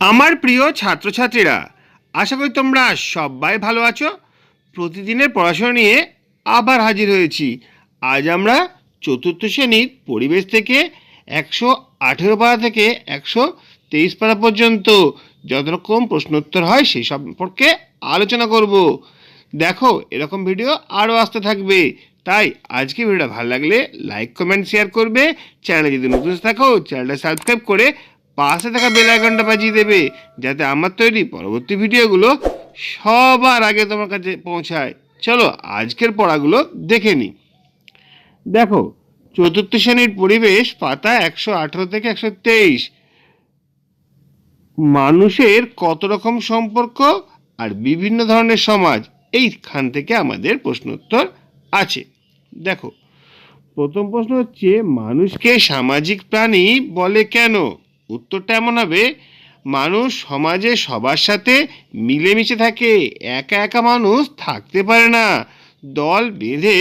আমার প্রিয় ছাত্রছাত্রীরা, আশা করি তোমরা সবাই ভালো আছো। প্রতিদিনের পড়াশোনা নিয়ে আবার হাজির হয়েছি। আজ আমরা চতুর্থ শ্রেণির পরিবেশ থেকে একশো আঠেরো পারা থেকে একশো তেইশ পারা পর্যন্ত যত রকম প্রশ্নোত্তর হয় সেই সম্পর্কে আলোচনা করব। দেখো, এরকম ভিডিও আরও আসতে থাকবে। তাই আজকে ভিডিওটা ভালো লাগলে লাইক, কমেন্ট, শেয়ার করবে। চ্যানেলে যদি নতুন থাকো, চ্যানেলটা সাবস্ক্রাইব করে পাশে থাকা বেল আইকনটা বাজিয়ে দেবে, যাতে আমার তৈরি পরবর্তী ভিডিওগুলো সবার আগে তোমার কাছে পৌঁছায়। চলো, আজকের পড়াগুলো দেখে নিই। দেখো, চতুর্থ শ্রেণির পরিবেশ, পাতা একশো আঠেরো থেকে একশো তেইশ। মানুষের কত রকম সম্পর্ক আর বিভিন্ন ধরনের সমাজ? এইখান থেকে আমাদের প্রশ্নোত্তর আছে। দেখো, প্রথম প্রশ্ন হচ্ছে, মানুষকে সামাজিক প্রাণী বলে কেন? উত্তরটা এমন হবে, মানুষ সমাজে সবার সাথে মিলেমিশে থাকে, একা একা মানুষ থাকতে পারে না। দল বেঁধে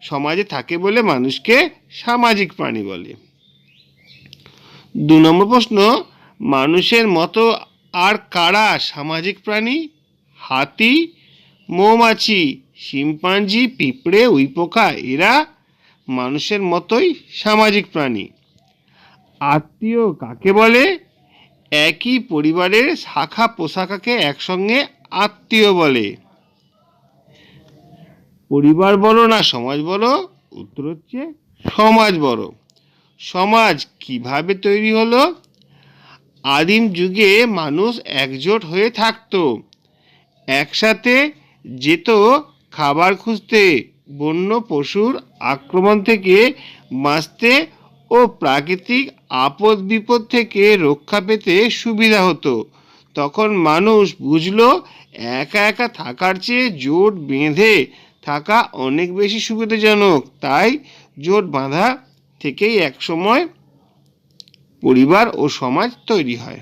সমাজে থাকে বলে মানুষকে সামাজিক প্রাণী বলে। দু নম্বর প্রশ্ন, মানুষের মতো আর কারা সামাজিক প্রাণী? হাতি, মৌমাছি, শিম্পাঞ্জি, পিঁপড়ে, উইপোকা, এরা মানুষের মতোই সামাজিক প্রাণী। আত্মীয় কাকে বলে? একই পরিবারের শাখা পোশাকাকে একসঙ্গে আত্মীয় বলে। পরিবার বলো না, সমাজ বলো, উত্তর হচ্ছে সমাজ বড় সমাজ কীভাবে তৈরি হলো? আদিম যুগে মানুষ একজোট হয়ে থাকতো। একসাথে যেত খাবার খুঁজতে, বন্য পশুর আক্রমণ থেকে বাঁচতে ও প্রাকৃতিক আপদ বিপদ থেকে রক্ষা পেতে সুবিধা হতো। তখন মানুষ বুঝলো, একা একা থাকার চেয়ে জোট বেঁধে থাকা অনেক বেশি সুবিধাজনক। তাই জোট বাঁধা থেকেই একসময় পরিবার ও সমাজ তৈরি হয়।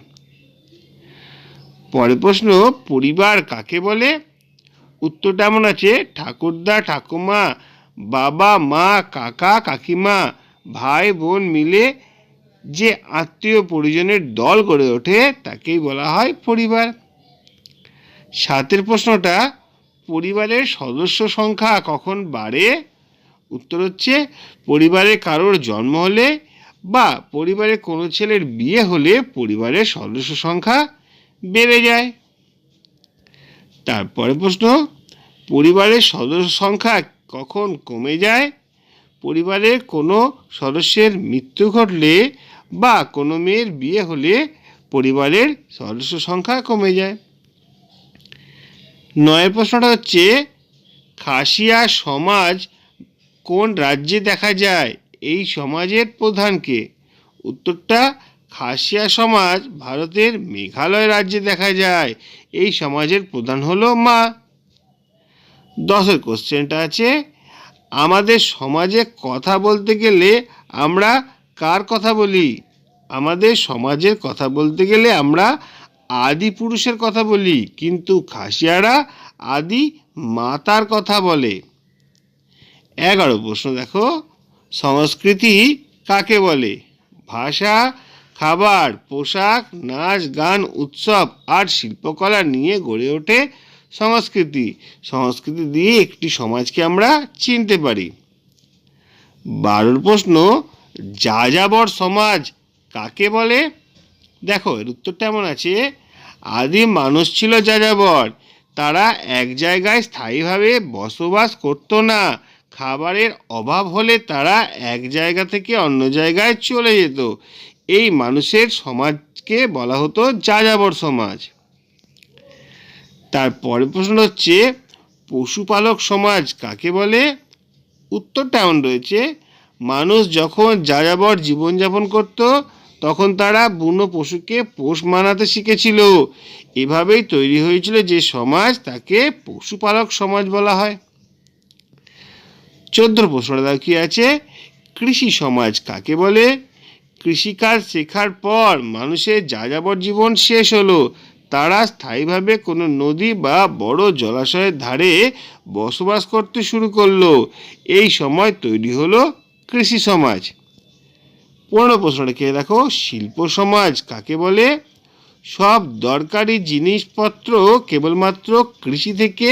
পরের প্রশ্ন, পরিবার কাকে বলে? উত্তরটা এমন আছে, ঠাকুরদা, ঠাকুমা, বাবা, মা, কাকা, কাকিমা ভাই বোন মিলে যে আত্মীয় পরিজনের দল গড়ে ওঠে, তাকেই বলা হয় পরিবার। সাতের প্রশ্নটা, পরিবারের সদস্য সংখ্যা কখন বাড়ে? উত্তর হচ্ছে, পরিবারে কারোর জন্ম হলে বা পরিবারে কোনো ছেলের বিয়ে হলে পরিবারের সদস্য সংখ্যা বেড়ে যায়। তারপরে প্রশ্ন, পরিবারের সদস্য সংখ্যা কখন কমে যায়? পরিবারের কোনো সদস্যের মৃত্যু ঘটলে বা কোনো মেয়ের বিয়ে হলে পরিবারের সদস্য সংখ্যা কমে যায়। নয় প্রশ্নটা হচ্ছে, খাসিয়া সমাজ কোন রাজ্যে দেখা যায়? এই সমাজের প্রধানকে উত্তরটা, খাসিয়া সমাজ ভারতের মেঘালয় রাজ্যে দেখা যায়। এই সমাজের প্রধান হলো মা। দশের কোশ্চেনটা আছে আমাদের সমাজে কথা বলতে গেলে আমরা কার কথা বলি? আমাদের সমাজের কথা বলতে গেলে আমরা আদি পুরুষের কথা বলি, কিন্তু খাসিয়ারা আদি মাতার কথা বলে। এগারো প্রশ্ন দেখো, সংস্কৃতি কাকে বলে? ভাষা, খাবার, পোশাক, নাচ, গান, উৎসব আর শিল্পকলা নিয়ে গড়ে ওঠে সংস্কৃতি। সংস্কৃতি দিয়ে একটি সমাজকে আমরা চিনতে পারি। বারোর প্রশ্ন যাযাবর সমাজ, কাকে বলে? দেখো, এর উত্তরটা এমন আছে আদিম মানুষ ছিল যাযাবর তারা এক জায়গায় স্থায়ীভাবে বসবাস করতো না। খাবারের অভাব হলে তারা এক জায়গা থেকে অন্য জায়গায় চলে যেত। এই মানুষের সমাজকে বলা হতো যাযাবর সমাজ। তারপরের প্রশ্ন হচ্ছে, পশুপালক সমাজ কাকে বলে? উত্তরটা এমন রয়েছে, মানুষ যখন যাযাবর জীবনযাপন করত, তখন তারা বুনো পশুকে পোষ মানাতে শিখেছিল। এভাবেই তৈরি হয়েছিল যে সমাজ তাকে পশুপালক সমাজ বলা হয়। চোদ্দ প্রশ্নটা কি আছে? কৃষি সমাজ কাকে বলে? কৃষিকাজ শেখার পর মানুষের যাযাবর জীবন শেষ হলো। তারা স্থায়ীভাবে কোনো নদী বা বড় জলাশয়ের ধারে বসবাস করতে শুরু করল। এই সময় তৈরি হলো কৃষি সমাজ। পনেরো প্রশ্নটা কে দেখো? শিল্প সমাজ কাকে বলে? সব দরকারি জিনিসপত্র কেবলমাত্র কৃষি থেকে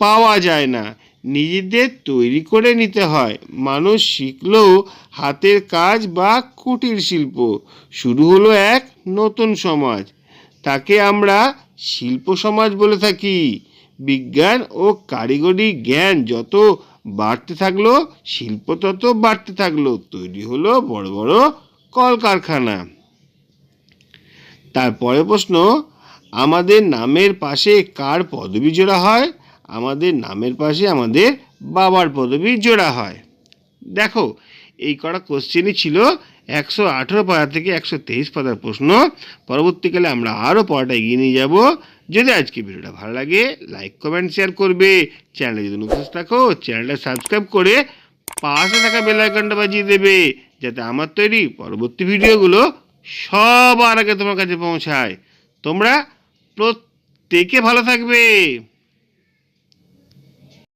পাওয়া যায় না, নিজেদের তৈরি করে নিতে হয়। মানুষ শিখলেও হাতের কাজ বা কুটির শিল্প। শুরু হলো এক নতুন সমাজ। তাকে আমরা শিল্প সমাজ বলে থাকি। বিজ্ঞান ও কারিগরি জ্ঞান যত বাড়তে থাকল, শিল্প তত বাড়তে থাকল। তৈরি হলো বড় বড় কলকারখানা। তারপরে প্রশ্ন, আমাদের নামের পাশে কার পদবি জোড়া হয়? আমাদের নামের পাশে আমাদের বাবার পদবি জোড়া হয়। দেখো এই কটা কোশ্চেনই ছিল। একশো আঠেরো পাতা থেকে একশো তেইশ পাতার প্রশ্ন। পরবর্তীকালে আমরা আরও পড়াটা এগিয়ে নিয়ে যাব। যদি আজকে ভিডিওটা ভালো লাগে লাইক কমেন্ট শেয়ার করবে। চ্যানেলে যদি নতুন থাকো চ্যানেলটা সাবস্ক্রাইব করে পাশে থাকা বেল আইকনটা বাজিয়ে দেবে, যাতে আমার তৈরি পরবর্তী ভিডিওগুলো সবার আগে তোমার কাছে পৌঁছায়। তোমরা প্রত্যেকে ভালো থাকবে।